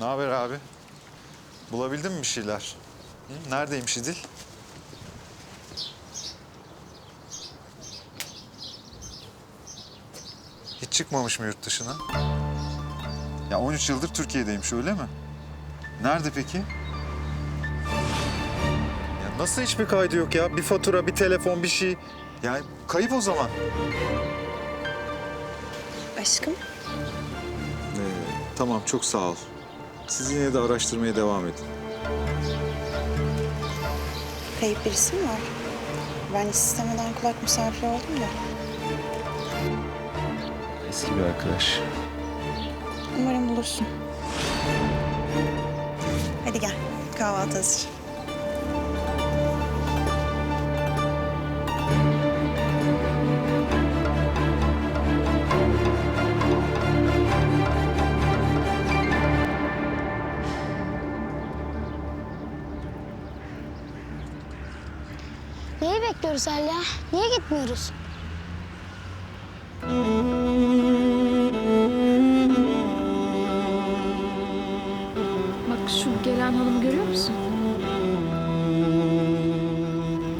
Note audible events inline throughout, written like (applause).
Ne haber abi? Bulabildin mi bir şeyler? Hı? Neredeymiş İdil? Hiç çıkmamış mı yurt dışına? Ya 13 yıldır Türkiye'deymiş öyle mi? Nerede peki? Ya nasıl hiçbir kaydı yok ya? Bir fatura, bir telefon, bir şey. Yani kayıp o zaman. Aşkım. Ee, tamam çok sağ ol. Siz yine de araştırmaya devam edin. Kayıp birisi mi var? Ben hiç istemeden kulak misafiri oldum da. Eski bir arkadaş. Umarım bulursun. Hadi gel. Kahvaltı hazır. Neyi bekliyoruz hala? Niye gitmiyoruz? Bak şu gelen hanımı görüyor musun?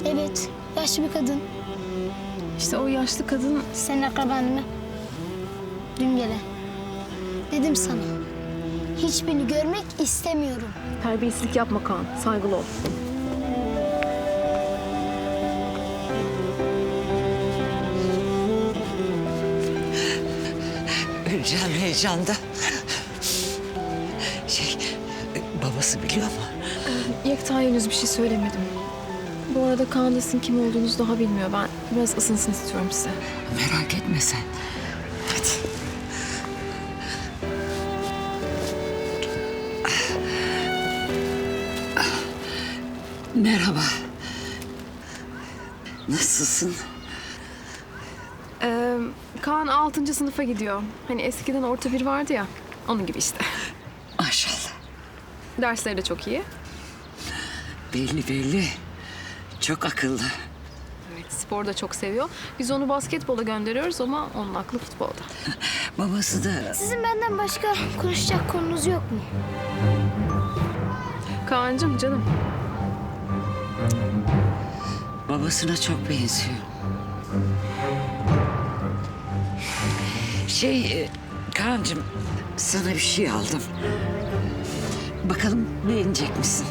Evet, yaşlı bir kadın. İşte o yaşlı kadın Senin akraban mı? Dün gelen. Dedim sana. Hiçbirini görmek istemiyorum. terbiyesizlik yapma Kaan. Saygılı ol. Öleceğim heyecanda. Şey, babası biliyor mu? Yekta henüz bir şey söylemedim. Bu arada sizin kim olduğunuzu daha bilmiyor. Ben biraz ısınsın istiyorum size. Merak etme sen. Hadi. Merhaba. Nasılsın? Ee, Kaan 6. sınıfa gidiyor. Hani eskiden orta bir vardı ya. Onun gibi işte. (laughs) Maşallah. Dersleri de çok iyi. Belli belli. Çok akıllı. Evet, spor da çok seviyor. Biz onu basketbola gönderiyoruz ama onun aklı futbolda. (laughs) Babası da Sizin benden başka konuşacak konunuz yok mu? Kaan'cığım canım. babasına çok benziyor. Şey, e, Kaan'cığım sana bir şey aldım. Bakalım beğenecek misin?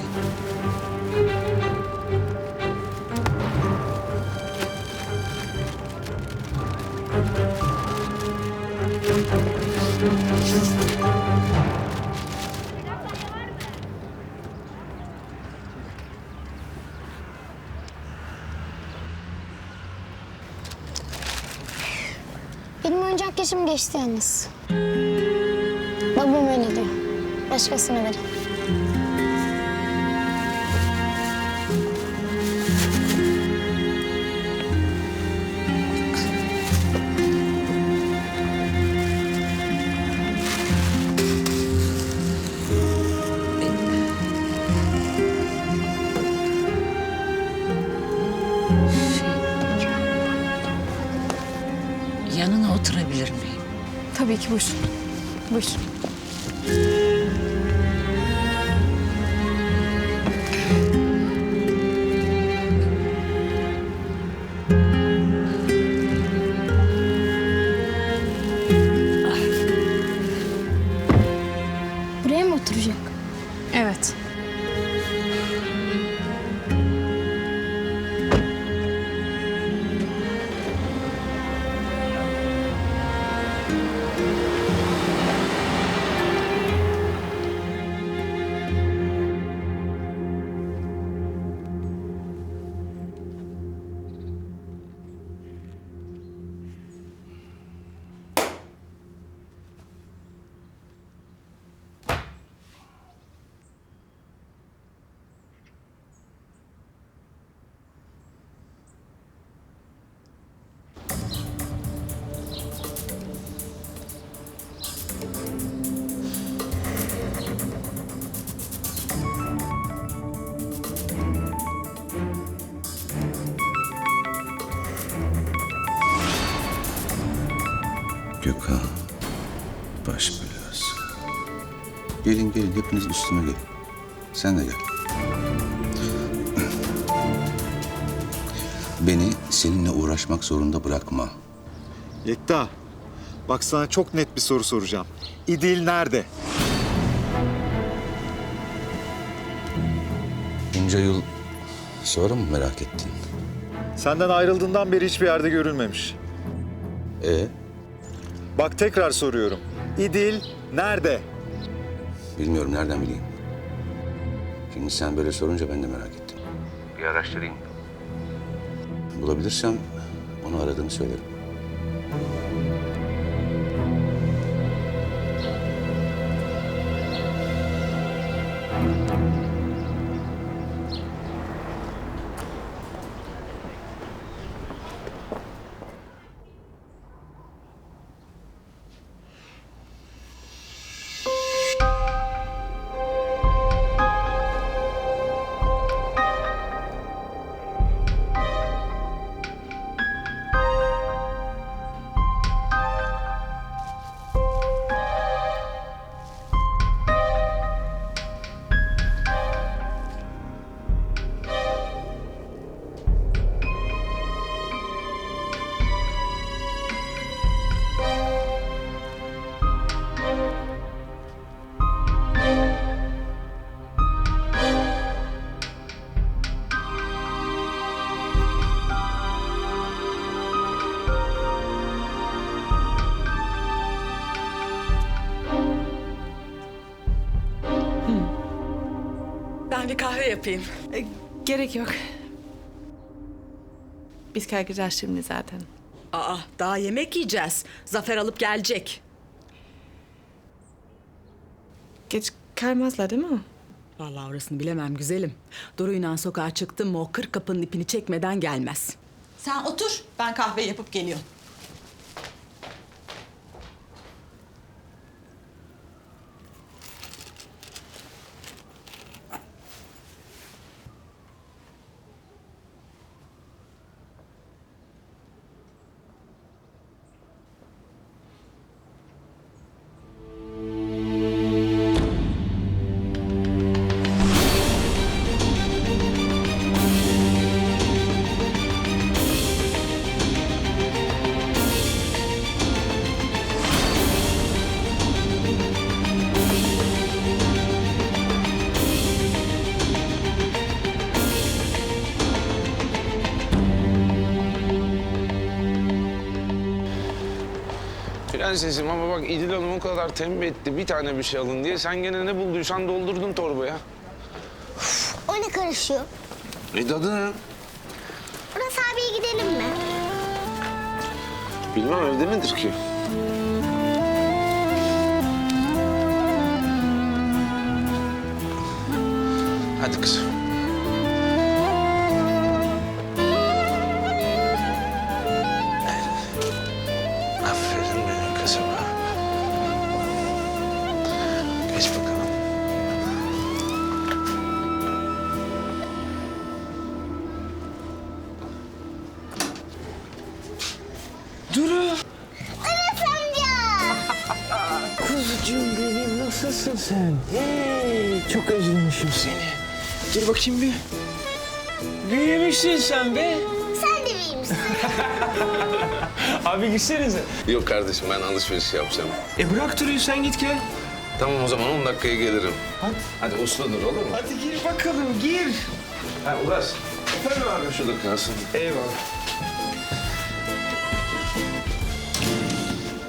Benim oyuncak yaşım geçti yalnız. Babam öyle diyor. Başkasına verin. Tabii ki buyur. Buyur. Gökhan baş belası. Gelin gelin hepiniz üstüme gelin. Sen de gel. (clears throat) Beni seninle uğraşmak zorunda bırakma. Yekta, bak sana çok net bir soru soracağım. İdil nerede? Bunca yıl sonra mı merak ettin? Senden ayrıldığından beri hiçbir yerde görülmemiş. E Bak tekrar soruyorum. İdil nerede? bilmiyorum nereden bileyim. Şimdi sen böyle sorunca ben de merak ettim. Bir araştırayım. Bulabilirsem onu aradığını söylerim. Yapayım. E, Gerek yok. Biz kalkacağız şimdi zaten. Aa, daha yemek yiyeceğiz. Zafer alıp gelecek. Geç kalmazlar değil mi? Vallahi orasını bilemem güzelim. Duru'yla sokağa çıktım mı o kırk kapının ipini çekmeden gelmez. Sen otur, ben kahve yapıp geliyorum. Prensesim ama bak İdil Hanım o kadar tembih etti bir tane bir şey alın diye. Sen gene ne bulduysan doldurdun torbaya. O ne karışıyor? E tadı ne? Burası abiye gidelim mi? Bilmem evde midir ki? Hadi kızım. Nasılsın sen? Hey, çok özlemişim seni. Gel bakayım bir. Büyümüşsün sen be. Sen de büyümüşsün. (laughs) Abi gitsenize. Yok kardeşim ben alışveriş yapacağım. E bırak duruyu sen git gel. Tamam o zaman 10 dakikaya gelirim. Hadi. Hadi uslu dur olur mu? Hadi gir bakalım gir. Ha Uras. Efendim abi. Şurada kalsın. Eyvallah.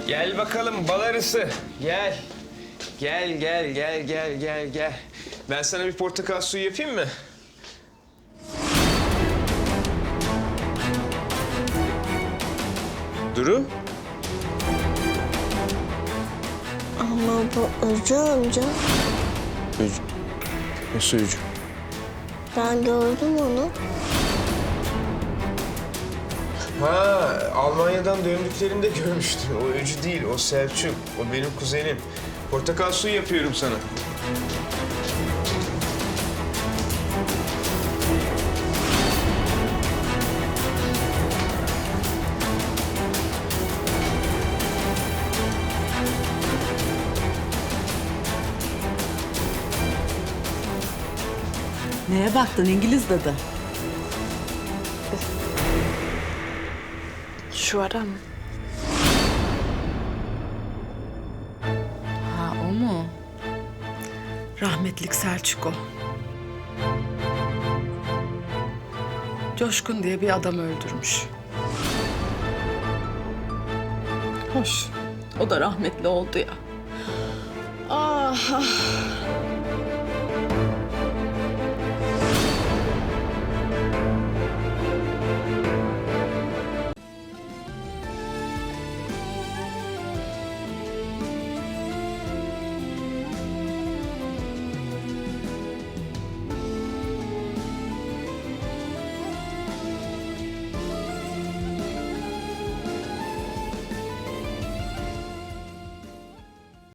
Gel bakalım bal arısı. Gel. Gel gel gel gel gel gel. Ben sana bir portakal suyu yapayım mı? Duru. Ama bu Öcü amca. Ne suyucu? Ben gördüm onu. Ha, Almanya'dan döndüklerinde görmüştüm. O Öcü değil, o Selçuk. O benim kuzenim. Portakal suyu yapıyorum sana. Neye baktın İngiliz dadı? Şu ara mı? Rahmetlik Selçuk o. Coşkun diye bir adam öldürmüş. Hoş. O da rahmetli oldu ya. Ah, ah.